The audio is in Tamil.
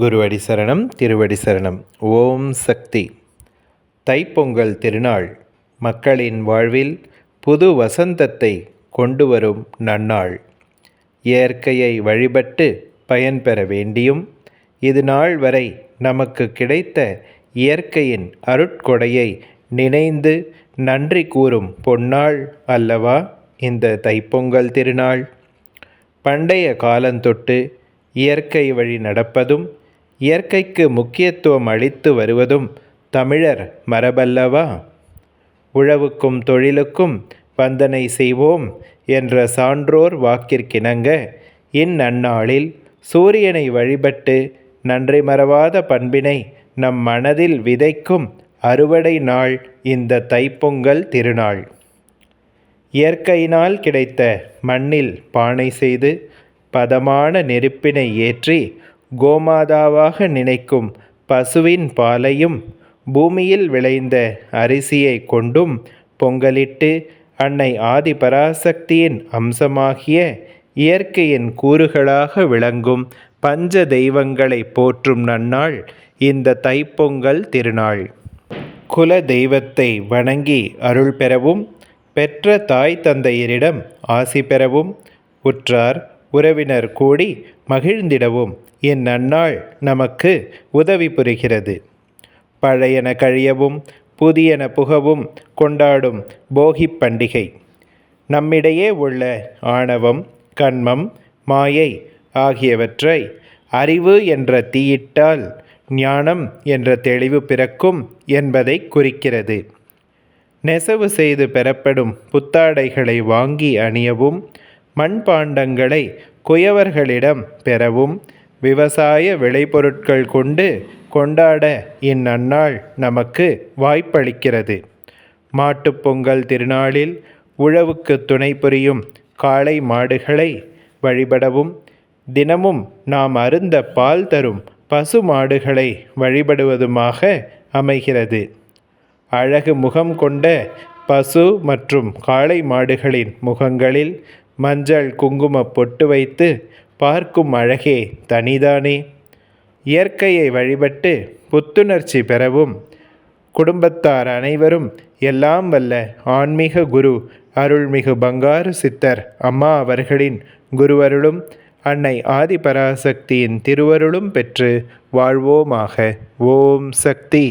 குருவடி சரணம் திருவடி சரணம். ஓம் சக்தி. தைப்பொங்கல் திருநாள் மக்களின் வாழ்வில் புது வசந்தத்தை கொண்டு வரும் நன்னாள். இயற்கையை வழிபட்டு பயன்பெற வேண்டியும் இது நாள் வரை நமக்கு கிடைத்த இயற்கையின் அருட்கொடையை நினைந்து நன்றி கூறும் பொன்னாள் அல்லவா இந்த தைப்பொங்கல் திருநாள்? பண்டைய காலந்தொட்டு இயற்கை வழி நடப்பதும் இயற்கைக்கு முக்கியத்துவம் அளித்து வருவதும் தமிழர் மரபல்லவா? உழவுக்கும் தொழிலுக்கும் வந்தனை செய்வோம் என்ற சான்றோர் வாக்கிற்கிணங்க இந்நன்னாளில் சூரியனை வழிபட்டு நன்றி மறவாத பண்பினை நம் மனதில் விதைக்கும் அறுவடை நாள் இந்த தைப்பொங்கல் திருநாள். இயற்கையினால் கிடைத்த மண்ணில் பானை செய்து பதமான நெருப்பினை ஏற்றி கோமாதாவாக நினைக்கும் பசுவின் பாலையும் பூமியில் விளைந்த அரிசியை கொண்டும் பொங்கலிட்டு அன்னை ஆதிபராசக்தியின் அம்சமாகிய இயற்கையின் கூறுகளாக விளங்கும் பஞ்ச தெய்வங்களை போற்றும் நன்னாள் இந்த தைப்பொங்கல் திருநாள். குல தெய்வத்தை வணங்கி அருள் பெறவும் பெற்ற தாய் தந்தையரிடம் ஆசி பெறவும் உற்றார் உறவினர் கூடி மகிழ்ந்திடவும். இந்நன்னாள் நமக்கு உதவி புரிகிறது. பழையன கழியவும் புதியன புகவும் கொண்டாடும் போகி பண்டிகை. நம்மிடையே உள்ள ஆணவம் கண்மம் மாயை ஆகியவற்றை அறிவு என்ற தீயிட்டால் ஞானம் என்ற தெளிவு பிறக்கும் என்பதை குறிக்கிறது. நெசவு செய்து பெறப்படும் புத்தாடைகளை வாங்கி அணியவும் மண்பாண்டங்களை குயவர்களிடம் பெறவும் விவசாய விளைபொருட்கள் கொண்டு கொண்டாட இந்நன்னாள் நமக்கு வாய்ப்பளிக்கிறது. மாட்டுப்பொங்கல் திருநாளில் உழவுக்கு துணை புரியும் காளை மாடுகளை வழிபடவும் தினமும் நாம் அருந்த பால் தரும் பசு மாடுகளை வழிபடுவதுமாக அமைகிறது. அழகு முகம் கொண்ட பசு மற்றும் காளை மாடுகளின் முகங்களில் மஞ்சள் குங்கும பொட்டு வைத்து பார்க்கும் அழகே தனிதானே. இயற்கையை வழிபட்டு புத்துணர்ச்சி பெறவும் குடும்பத்தார் அனைவரும் எல்லாம் வல்ல ஆன்மீக குரு அருள்மிகு பங்காரு சித்தர் அம்மா அவர்களின் குருவருளும் அன்னை ஆதிபராசக்தியின் திருவருளும் பெற்று வாழ்வோமாக. ஓம் சக்தி.